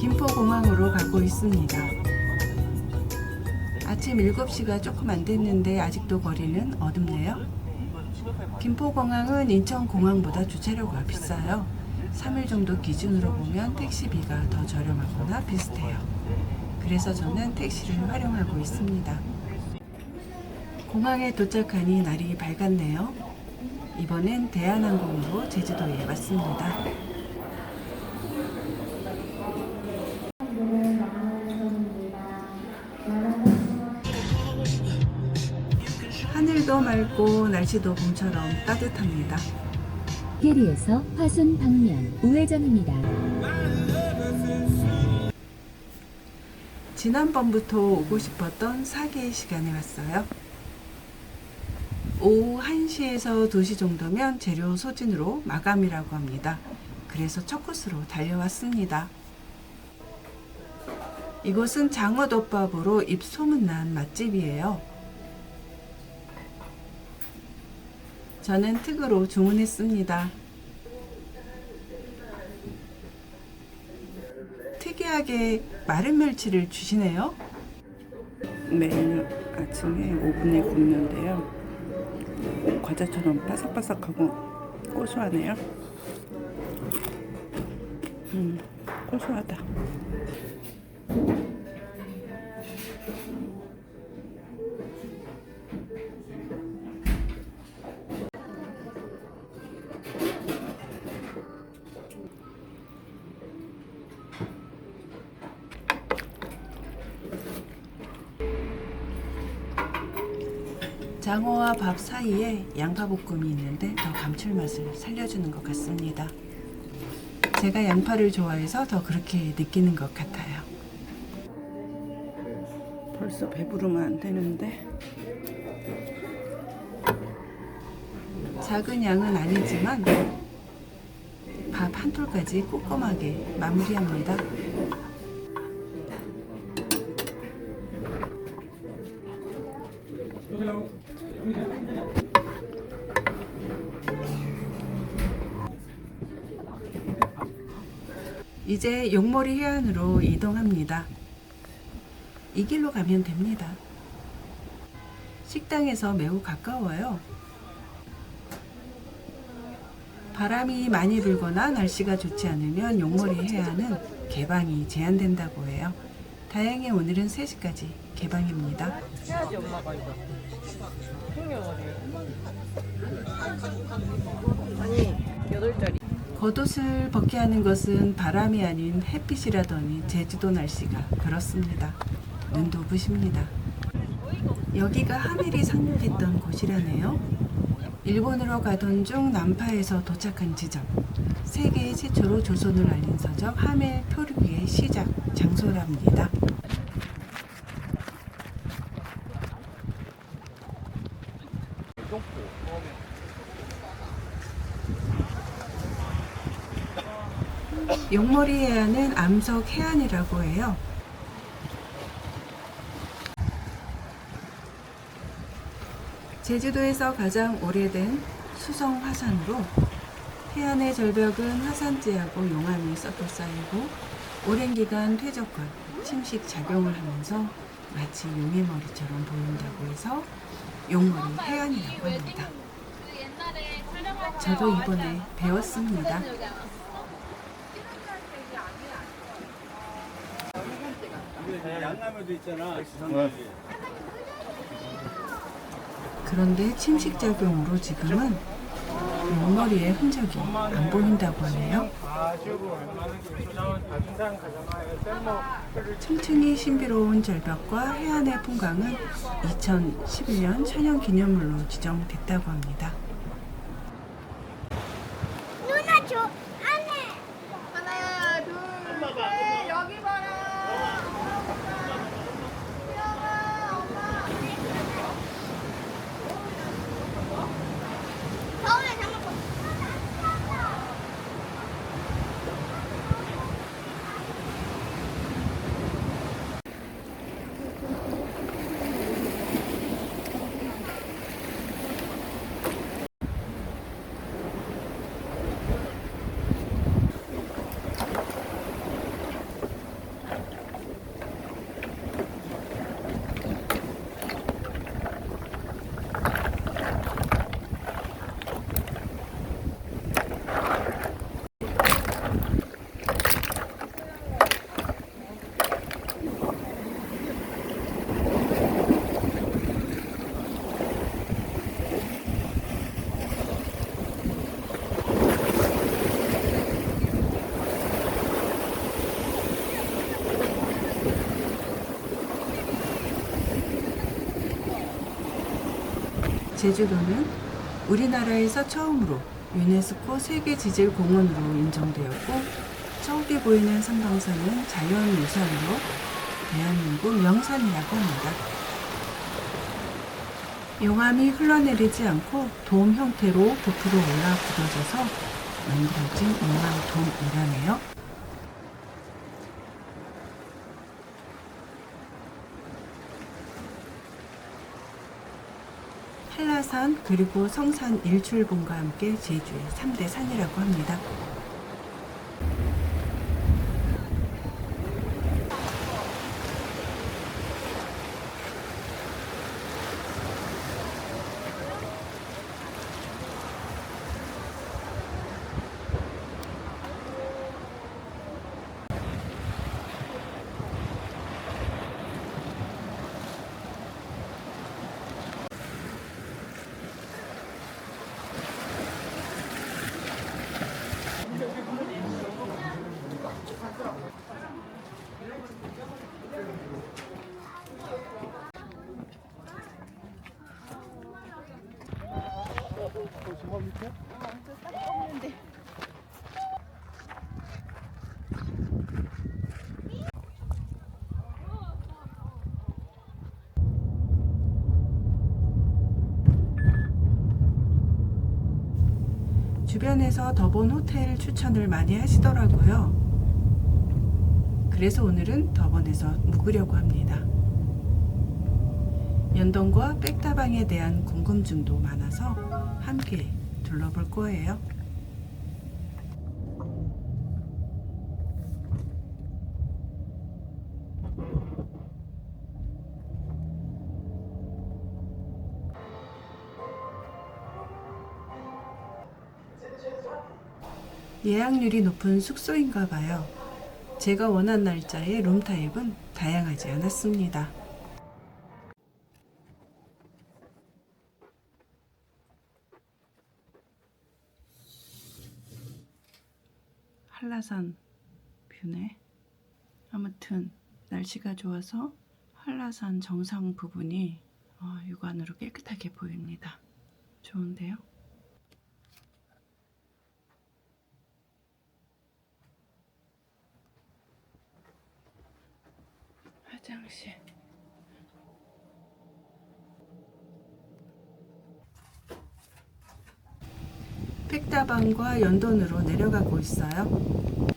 김포공항으로 가고 있습니다. 아침 7시가 조금 안 됐는데 아직도 거리는 어둡네요. 김포공항은 인천공항보다 주차료가 비싸요. 3일 정도 기준으로 보면 택시비가 더 저렴하거나 비슷해요. 그래서 저는 택시를 활용하고 있습니다. 공항에 도착하니 날이 밝았네요. 이번엔 대한항공으로 제주도에 왔습니다. 하늘도 맑고 날씨도 봄처럼 따뜻합니다. 페리에서 화순 방면 우회전입니다. 지난번부터 오고 싶었던 사계의 시간에 왔어요. 오후 1시에서 2시 정도면 재료 소진으로 마감이라고 합니다. 그래서 첫 코스로 달려왔습니다. 이곳은 장어덮밥으로 입 소문난 맛집이에요. 저는 특으로 주문했습니다. 특이하게 마른 멸치를 주시네요. 매일 아침에 오븐에 굽는데요. 과자처럼 바삭바삭하고 고소하네요. 음, 고소하다. 장어와 밥 사이에 양파볶음이 있는데 더 감칠맛을 살려주는 것 같습니다. 제가 양파를 좋아해서 더 그렇게 느끼는 것 같아요. 벌써 배부르면 안 되는데. 작은 양은 아니지만 밥 한 톨까지 꼼꼼하게 마무리합니다. 이제 용머리 해안으로 이동합니다. 이 길로 가면 됩니다. 식당에서 매우 가까워요. 바람이 많이 불거나 날씨가 좋지 않으면 용머리 해안은 개방이 제한된다고 해요. 다행히 오늘은 3시까지 개방입니다. 아니 여덟 짜리 겉옷을 벗게 하는 것은 바람이 아닌 햇빛이라더니 제주도 날씨가 그렇습니다. 눈도 부십니다. 여기가 하멜이 상륙했던 곳이라네요. 일본으로 가던 중 남파에서 도착한 지점. 세계 최초로 조선을 알린 서적 하멜 표류기의 시작 장소랍니다. 용머리 해안은 암석 해안이라고 해요. 제주도에서 가장 오래된 수성 화산으로 해안의 절벽은 화산재하고 용암이 섞여 쌓이고 오랜 기간 퇴적과 침식 작용을 하면서 마치 용의 머리처럼 보인다고 해서 용머리 해안이라고 합니다. 저도 이번에 배웠습니다. 양남에도 있잖아. 그런데 침식 작용으로 지금은 용머리의 흔적이 안 보인다고 하네요. 층층이 신비로운 절벽과 해안의 풍광은 2011년 천연기념물로 지정됐다고 합니다. 제주도는 우리나라에서 처음으로 유네스코 세계지질공원으로 인정되었고 저기 보이는 삼방산은 자연유산으로 대한민국 명산이라고 합니다. 용암이 흘러내리지 않고 돔 형태로 부풀어 올라 굳어져서 만들어진 용암돔이라네요. 한라산 그리고 성산 일출봉과 함께 제주의 3대 산이라고 합니다. 주변에서 더본 호텔 추천을 많이 하시더라고요. 그래서 오늘은 더본에서 묵으려고 합니다. 연동과 백다방에 대한 궁금증도 많아서 함께 둘러볼 거예요. 예약률이 높은 숙소인가 봐요. 제가 원한 날짜의 룸 타입은 다양하지 않았습니다. 한라산 뷰네. 아무튼 날씨가 좋아서 한라산 정상 부분이 어, 육안으로 깨끗하게 보입니다. 좋은데요? 화장실. 팩다방과 연돈으로 내려가고 있어요.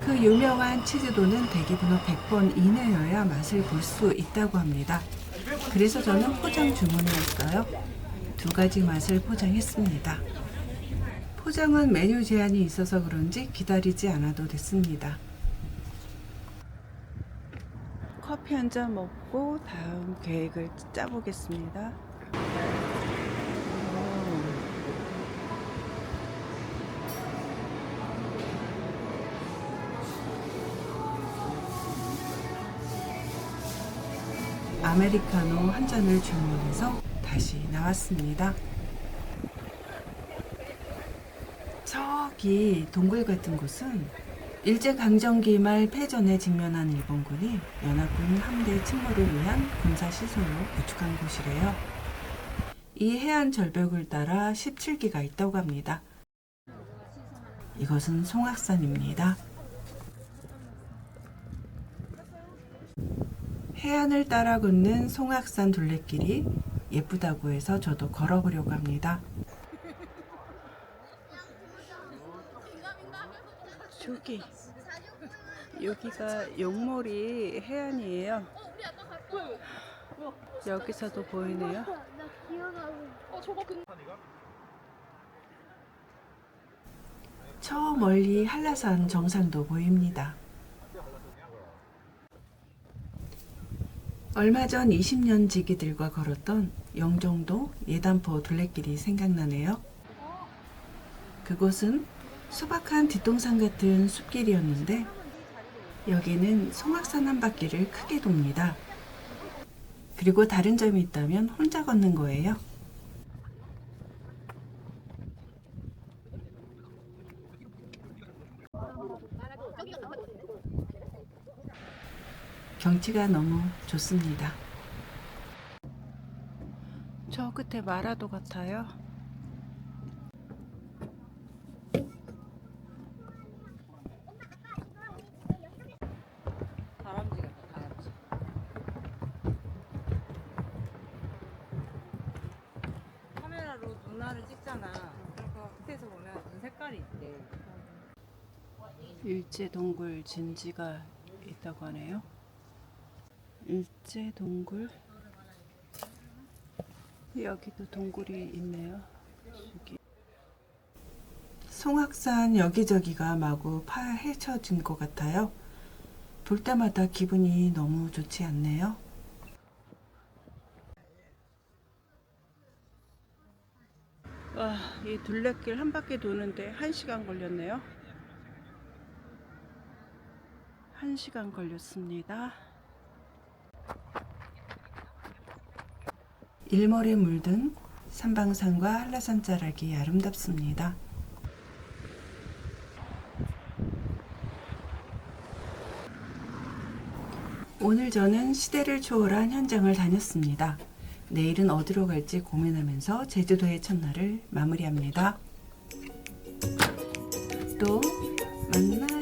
그 유명한 치즈도는 대기번호 100번 이내여야 맛을 볼 수 있다고 합니다. 그래서 저는 포장 주문을 했어요. 두 가지 맛을 포장했습니다. 포장은 메뉴 제한이 있어서 그런지 기다리지 않아도 됐습니다. 커피 한 잔 먹고 다음 계획을 짜보겠습니다. 아메리카노 한 잔을 주문해서 다시 나왔습니다. 저기 동굴 같은 곳은 일제강점기 말 패전에 직면한 일본군이 연합군 함대 침몰을 위한 군사시설로 구축한 곳이래요. 이 해안 절벽을 따라 17기가 있다고 합니다. 이것은 송악산입니다. 해안을 따라 걷는 송악산 둘레길이 예쁘다고 해서 저도 걸어보려고 합니다. 저기 여기가 용몰이 해안이에요. 여기서도 보이네요. 저 멀리 한라산 정상도 보입니다. 얼마 전 20년 지기들과 걸었던 영종도 예단포 둘레길이 생각나네요. 그곳은 소박한 뒷동산 같은 숲길이었는데 여기는 송악산 한 바퀴를 크게 돕니다. 그리고 다른 점이 있다면 혼자 걷는 거예요. 경치가 너무 좋습니다. 저 끝에 마라도 같아요. 다람쥐 같아 다람쥐. 카메라로 눈알을 찍잖아. 그러니까 밑에서 보면 눈 색깔이 있대. 일제동굴 진지가 있다고 하네요. 일제동굴 여기도 동굴이 있네요. 저기. 송악산 여기저기가 마구 파헤쳐진 것 같아요. 볼 때마다 기분이 너무 좋지 않네요. 와, 이 둘레길 한 바퀴 도는데 한 시간 걸렸네요. 한 시간 걸렸습니다. 일몰에 물든 산방산과 한라산 자락이 아름답습니다. 오늘 저는 시대를 초월한 현장을 다녔습니다. 내일은 어디로 갈지 고민하면서 제주도의 첫날을 마무리합니다. 또 만나요.